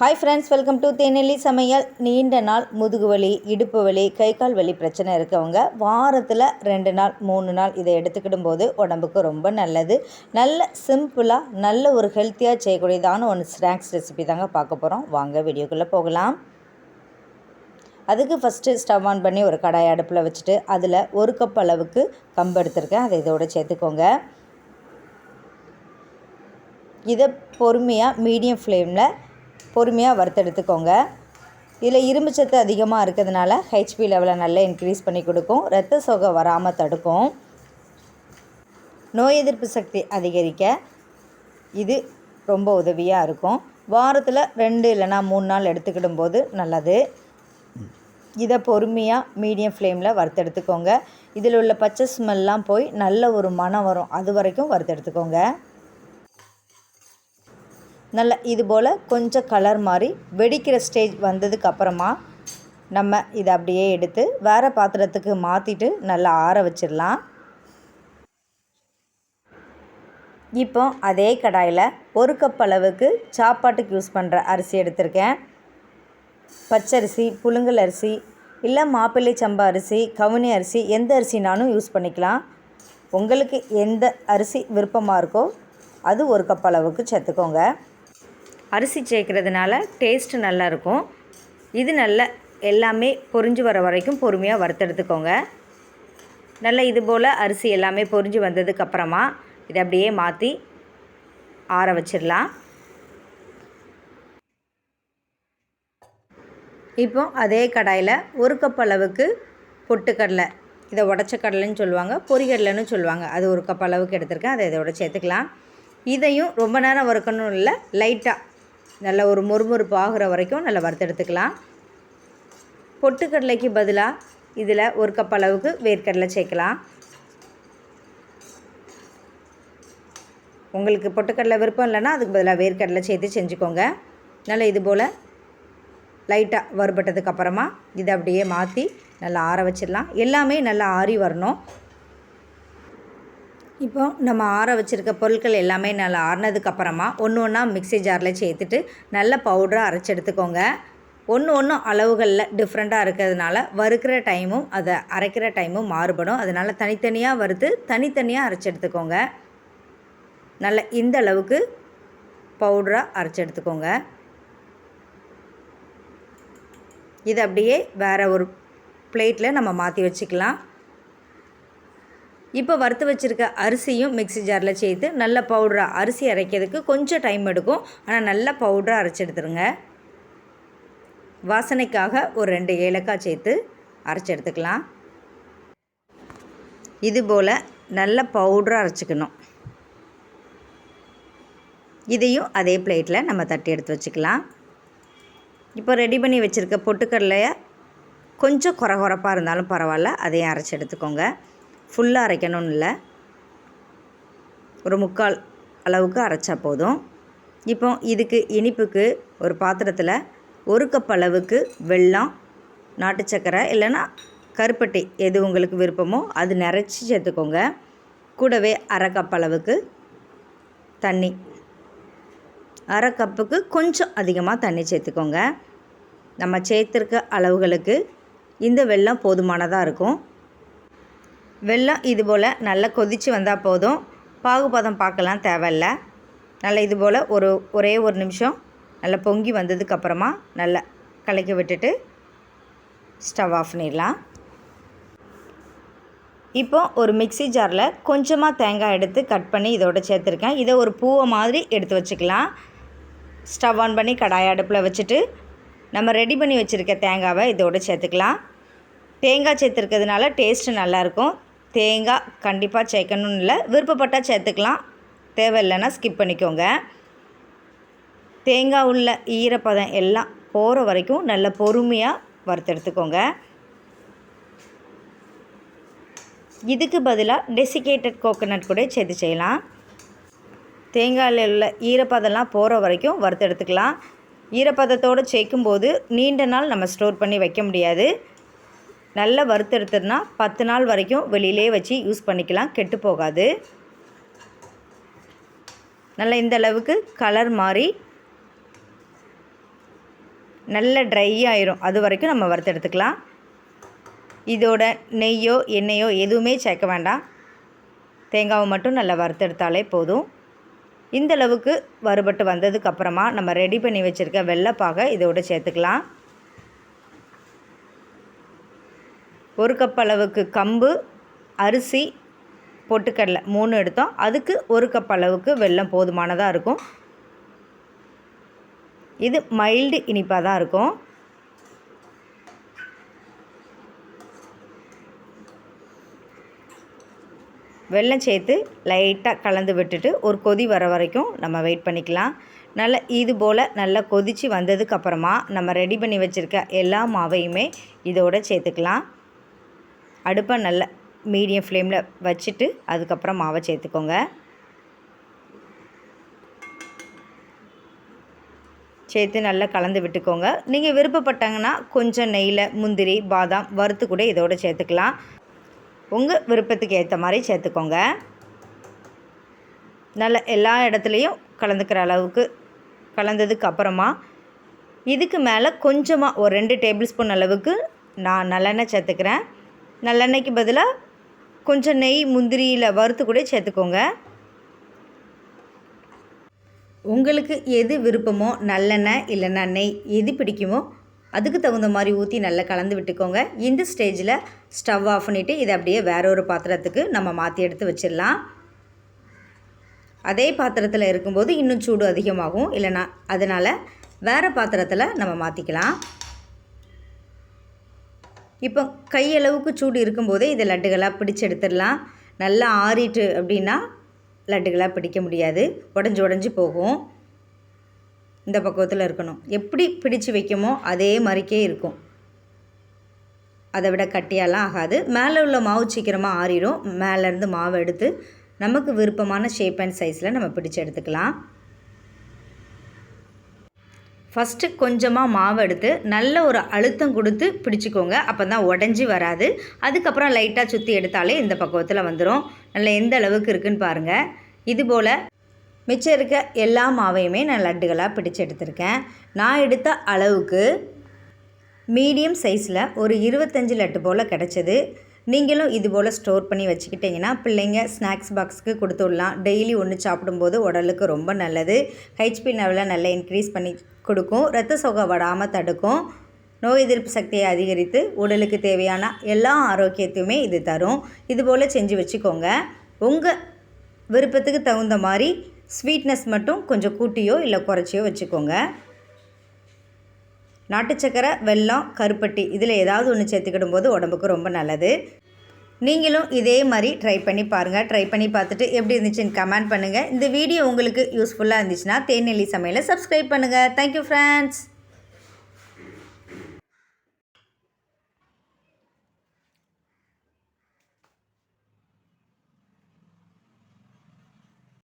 Hi friends welcome to Thenelli சமையல் நீண்ட நாள் முதுகு வலி இடுப்பு வலி கை கால் வலி பிரச்சனை இருக்கவங்க வாரத்தில் ரெண்டு நாள் மூணு நாள் இதை எடுத்துக்கிடும் போது உடம்புக்கு ரொம்ப நல்லது. நல்ல சிம்பிளாக நல்ல ஒரு ஹெல்த்தியாக செய்யக்கூடியதான ஒன்று ஸ்நாக்ஸ் ரெசிபி தாங்க பார்க்க போகிறோம் வாங்க வீடியோக்குள்ளே போகலாம். அதுக்கு ஃபஸ்ட்டு ஸ்டவ் ஆன் பண்ணி ஒரு கடாய் அடுப்பில் வச்சுட்டு அதில் ஒரு கப் அளவுக்கு கம்பு எடுத்திருக்கேன். அதை இதோடு சேர்த்துக்கோங்க. இதை பொறுமையாக மீடியம் ஃப்ளேமில் பொறுமையாக வறுத்தெடுத்துக்கோங்க. இதில் இரும்பு சத்து அதிகமாக இருக்கிறதுனால ஹெச்பி லெவலை நல்லா இன்க்ரீஸ் பண்ணி கொடுக்கும். ரத்த சோகை வராமல் தடுக்கும். நோய் எதிர்ப்பு சக்தி அதிகரிக்க இது ரொம்ப உதவியாக இருக்கும். வாரத்தில் ரெண்டு இல்லைனா மூணு நாள் எடுத்துக்கிடும் போது நல்லது. இதை பொறுமையாக மீடியம் ஃப்ளேமில் வறுத்தெடுத்துக்கோங்க. இதில் உள்ள பச்சை ஸ்மெல்லாம் போய் நல்ல ஒரு மனம் வரும். அது வரைக்கும் வறுத்தெடுத்துக்கோங்க. நல்ல இது போல் கொஞ்சம் கலர் மாதிரி வெடிக்கிற ஸ்டேஜ் வந்ததுக்கு அப்புறமா நம்ம இதை அப்படியே எடுத்து வேறு பாத்திரத்துக்கு மாற்றிட்டு நல்லா ஆற வச்சிடலாம். இப்போ அதே கடாயில் ஒரு கப் அளவுக்கு சாப்பாட்டுக்கு யூஸ் பண்ணுற அரிசி எடுத்திருக்கேன். பச்சரிசி புழுங்கல் அரிசி இல்லை மாப்பிள்ளை சம்பா அரிசி கவுனி அரிசி எந்த அரிசினாலும் யூஸ் பண்ணிக்கலாம். உங்களுக்கு எந்த அரிசி விருப்பமாக இருக்கோ அது ஒரு கப் அளவுக்கு சேர்த்துக்கோங்க. அரிசி சேர்க்குறதுனால டேஸ்ட்டு நல்லாயிருக்கும். இது நல்ல எல்லாமே பொரிஞ்சு வர வரைக்கும் பொறுமையாக வறுத்தெடுத்துக்கோங்க. நல்லா இது போல் அரிசி எல்லாமே பொரிஞ்சு வந்ததுக்கப்புறமா இதை அப்படியே மாற்றி ஆற வச்சிடலாம். இப்போ அதே கடாயில் ஒரு கப் அளவுக்கு பொட்டுக்கடலை. இதை உடச்ச கடலைன்னு சொல்லுவாங்க பொறிகடலைன்னு சொல்லுவாங்க. அது ஒரு கப் அளவுக்கு எடுத்திருக்கேன் அதை இதோட சேர்த்துக்கலாம். இதையும் ரொம்ப நேரம் வறுக்கணும் இல்லை லைட்டாக நல்ல ஒரு மொறுமொறுப்பு ஆகிற வரைக்கும் நல்லா வறுத்தெடுத்துக்கலாம் பொட்டுக்கடலைக்கு பதிலாக இதில் ஒரு கப் அளவுக்கு வேர்க்கடலை சேர்க்கலாம். உங்களுக்கு பொட்டுக்கடலை விருப்பம் இல்லைன்னா அதுக்கு பதிலாக வேர்க்கடலை சேர்த்து செஞ்சுக்கோங்க. நல்லா இது போல் லைட்டாக வறுபட்டதுக்கு அப்புறமா இதை அப்படியே மாற்றி நல்லா ஆற வச்சிடலாம். எல்லாமே நல்லா ஆறி வரணும். இப்போ நம்ம ஆற வச்சுருக்க பொருட்கள் எல்லாமே நல்லா ஆறினதுக்கப்புறமா ஒன்று ஒன்றா மிக்ஸி ஜாரில் சேர்த்துட்டு நல்ல பவுடராக அரைச்சி எடுத்துக்கோங்க. ஒன்று ஒன்றும் அளவுகளில் டிஃப்ரெண்ட்டாக இருக்கிறதுனால வறுக்கிற டைமும் அதை அரைக்கிற டைமும் மாறுபடும். அதனால் தனித்தனியாக வறுத்து தனித்தனியாக அரைச்சி எடுத்துக்கோங்க. நல்ல இந்த அளவுக்கு பவுடராக அரைச்சி எடுத்துக்கோங்க. இதை அப்படியே வேறு ஒரு பிளேட்டில் நம்ம மாற்றி வச்சுக்கலாம். இப்போ வறுத்து வச்சுருக்க அரிசியும் மிக்ஸி ஜாரில் சேர்த்து நல்ல பவுடராக அரிசி அரைக்கிறதுக்கு கொஞ்சம் டைம் எடுக்கும். ஆனால் நல்ல பவுடராக அரைச்சி எடுத்துருங்க. வாசனைக்காக ஒரு ரெண்டு ஏலக்காய் சேர்த்து அரைச்சி எடுத்துக்கலாம். இதுபோல் நல்ல பவுடராக அரைச்சிக்கணும். இதையும் அதே பிளேட்டில் நம்ம தட்டி எடுத்து வச்சுக்கலாம். இப்போ ரெடி பண்ணி வச்சுருக்க பொட்டுக்கடலையை கொஞ்சம் குறகுறப்பாக இருந்தாலும் பரவாயில்ல. அதையும் அரைச்சி எடுத்துக்கோங்க. ஃபுல்லாக அரைக்கணும்னு இல்லை. ஒரு முக்கால் அளவுக்கு அரைச்சா போதும். இப்போ இதுக்கு இனிப்புக்கு ஒரு பாத்திரத்தில் ஒரு கப் அளவுக்கு வெல்லம் நாட்டு சக்கரை இல்லைன்னா கருப்பட்டி எது உங்களுக்கு விருப்பமோ அது நிறச்சி சேர்த்துக்கோங்க. கூடவே அரை கப் அளவுக்கு தண்ணி. அரை கப்புக்கு கொஞ்சம் அதிகமாக தண்ணி சேர்த்துக்கோங்க. நம்ம சேர்த்துருக்க அளவுகளுக்கு இந்த வெள்ளம் போதுமானதாக இருக்கும். வெள்ளம் இது போல் நல்லா கொதித்து வந்தால் போதும். பாகுபதம் பார்க்கலாம் தேவையில்ல. நல்லா இது போல் ஒரு ஒரே ஒரு நிமிஷம் நல்லா பொங்கி வந்ததுக்கப்புறமா நல்லா கலக்கி விட்டுட்டு ஸ்டவ் ஆஃப் பண்ணிடலாம். இப்போ ஒரு மிக்சி ஜாரில் கொஞ்சமாக தேங்காய் எடுத்து கட் பண்ணி இதோட சேர்த்துருக்கேன். இதை ஒரு பூவை மாதிரி எடுத்து வச்சுக்கலாம். ஸ்டவ் ஆன் பண்ணி கடாய் அடுப்பில் வச்சுட்டு நம்ம ரெடி பண்ணி வச்சுருக்க தேங்காவை இதோடு சேர்த்துக்கலாம். தேங்காய் சேர்த்துருக்கிறதுனால டேஸ்ட்டு நல்லாயிருக்கும் தேங்காய் கண்டிப்பாக சேர்க்கணும்னு இல்லை. விருப்பப்பட்டால் சேர்த்துக்கலாம். தேவையில்லைன்னா ஸ்கிப் பண்ணிக்கோங்க. தேங்காய் உள்ள ஈரப்பதம் எல்லாம் போகிற வரைக்கும் நல்ல பொறுமையாக வறுத்தெடுத்துக்கோங்க இதுக்கு பதிலாக டெசிகேட்டட் கோகோனட் கூட சேர்த்து செய்யலாம். தேங்காயில் உள்ள ஈரப்பதம்லாம் போகிற வரைக்கும் வறுத்தெடுத்துக்கலாம் ஈரப்பதத்தோடு சேர்க்கும்போது நீண்ட நாள் நம்ம ஸ்டோர் பண்ணி வைக்க முடியாது. நல்லா வறுத்தெடுத்துனா பத்து நாள் வரைக்கும் வெளியிலே வச்சு யூஸ் பண்ணிக்கலாம் கெட்டு போகாது. நல்லா இந்த அளவுக்கு கலர் மாறி நல்ல ட்ரை ஆயிரும். அது வரைக்கும் நம்ம வறுத்தெடுத்துக்கலாம். இதோட நெய்யோ எண்ணெயோ எதுவுமே சேர்க்க வேண்டாம். தேங்காவை மட்டும் நல்லா வறுத்தெடுத்தாலே போதும். இந்த அளவுக்கு வறுபட்டு வந்ததுக்கப்புறமா நம்ம ரெடி பண்ணி வச்சுருக்க வெள்ளைப்பாக இதோட சேர்த்துக்கலாம். ஒரு கப் அளவுக்கு கம்பு அரிசி பொட்டுக்கடலை மூணு எடுத்தோம். அதுக்கு ஒரு கப் அளவுக்கு வெல்லம் போதுமானதாக இருக்கும். இது மைல்டு இனிப்பாக தான் இருக்கும். வெல்லம் சேர்த்து லைட்டாக கலந்து விட்டுட்டு ஒரு கொதி வர வரைக்கும் நம்ம வெயிட் பண்ணிக்கலாம். நல்ல இது போல் நல்லா கொதித்து வந்ததுக்கப்புறமா நம்ம ரெடி பண்ணி வச்சுருக்க எல்லா மாவையுமே இதோட சேர்த்துக்கலாம். அடுப்பை நல்ல மீடியம் ஃப்ளேமில் வச்சுட்டு அதுக்கப்புறம் மாவை சேர்த்துக்கோங்க. சேர்த்து நல்லா கலந்து விட்டுக்கோங்க. நீங்கள் விருப்பப்பட்டாங்கன்னா கொஞ்சம் நெய்யில் முந்திரி பாதாம் வறுத்து கூட இதோடு சேர்த்துக்கலாம். உங்கள் விருப்பத்துக்கு ஏற்ற மாதிரி சேர்த்துக்கோங்க. நல்ல எல்லா இடத்துலையும் கலந்துக்கிற அளவுக்கு கலந்ததுக்கு அப்புறமா இதுக்கு மேலே கொஞ்சமாக ஒரு ரெண்டு டேபிள் ஸ்பூன் அளவுக்கு நான் நல்லெண்ணெய் சேர்த்துக்கிறேன். நல்லெண்ணெய்க்கு பதிலாக கொஞ்சம் நெய் முந்திரியில் வறுத்து கூட சேர்த்துக்கோங்க. உங்களுக்கு எது விருப்பமோ நல்லெண்ணெய் இல்லைன்னா நெய் எது பிடிக்குமோ அதுக்கு தகுந்த மாதிரி ஊற்றி நல்லா கலந்து விட்டுக்கோங்க. இந்த ஸ்டேஜில் ஸ்டவ் ஆஃப் பண்ணிவிட்டு இதை அப்படியே வேற ஒரு பாத்திரத்துக்கு நம்ம மாற்றி எடுத்து வச்சிடலாம். அதே பாத்திரத்தில் இருக்கும்போது இன்னும் சூடு அதிகமாகும். இல்லைனா அதனால் வேறு பாத்திரத்தில் நம்ம மாற்றிக்கலாம் இப்போ கையளவுக்கு சூடு இருக்கும்போதே இதை லட்டுகளாக பிடிச்சு எடுத்துடலாம். நல்லா ஆறிட்டு அப்படின்னா லட்டுகளாக பிடிக்க முடியாது. உடஞ்சி உடஞ்சி போகும். இந்த பக்குவத்தில் இருக்கணும். எப்படி பிடிச்சு வைக்குமோ அதே மாதிரிக்கே இருக்கும். அதை விட கட்டியாலாம் ஆகாது. மேலே உள்ள மாவு சீக்கிரமாக ஆறிடும். மேலேருந்து மாவை எடுத்து நமக்கு விருப்பமான ஷேப் அண்ட் சைஸில் நம்ம பிடிச்சு எடுத்துக்கலாம். ஃபஸ்ட்டு கொஞ்சமாக மாவு எடுத்து நல்ல ஒரு அழுத்தம் கொடுத்து பிடிச்சிக்கோங்க. அப்போ தான் உடஞ்சி வராது. அதுக்கப்புறம் லைட்டாக சுற்றி எடுத்தாலே இந்த பக்குவத்தில் வந்துடும் நல்ல எந்த அளவுக்கு இருக்குன்னு பாருங்கள் இதுபோல் மிச்சம் இருக்க எல்லா மாவையுமே நான் லட்டுகளாக பிடிச்சு எடுத்திருக்கேன். நான் எடுத்த அளவுக்கு மீடியம் சைஸில் ஒரு இருபத்தஞ்சி லட்டு போல் கிடச்சிது. நீங்களும் இது போல் ஸ்டோர் பண்ணி வச்சுக்கிட்டிங்கன்னா பிள்ளைங்க ஸ்நாக்ஸ் பாக்ஸுக்கு கொடுத்து விடலாம் டெய்லி ஒன்று சாப்பிடும்போது உடலுக்கு ரொம்ப நல்லது. ஹெச்பி லெவலில் நல்லா இன்க்ரீஸ் பண்ணி கொடுக்கும். ரத்த சோகை வடாமல் தடுக்கும். நோய் எதிர்ப்பு சக்தியை அதிகரித்து உடலுக்கு தேவையான எல்லா ஆரோக்கியத்தையுமே இது தரும். இது போல் செஞ்சு வச்சுக்கோங்க. உங்கள் விருப்பத்துக்கு தகுந்த மாதிரி ஸ்வீட்னஸ் மட்டும் கொஞ்சம் கூட்டியோ இல்லை குறைச்சியோ வச்சுக்கோங்க. நாட்டு சக்கரை வெல்லம் கருப்பட்டி இதில் ஏதாவது ஒன்று சேர்த்துக்கிடும் போது உடம்புக்கு ரொம்ப நல்லது. நீங்களும் இதே மாதிரி ட்ரை பண்ணி பாருங்கள் ட்ரை பண்ணி பார்த்துட்டு எப்படி இருந்துச்சுன்னு கமெண்ட் பண்ணுங்கள் இந்த வீடியோ உங்களுக்கு யூஸ்ஃபுல்லாக இருந்துச்சுன்னா தேநெல்லி சமையலை சப்ஸ்கிரைப் பண்ணுங்கள் தேங்க்யூ ஃப்ரெண்ட்ஸ்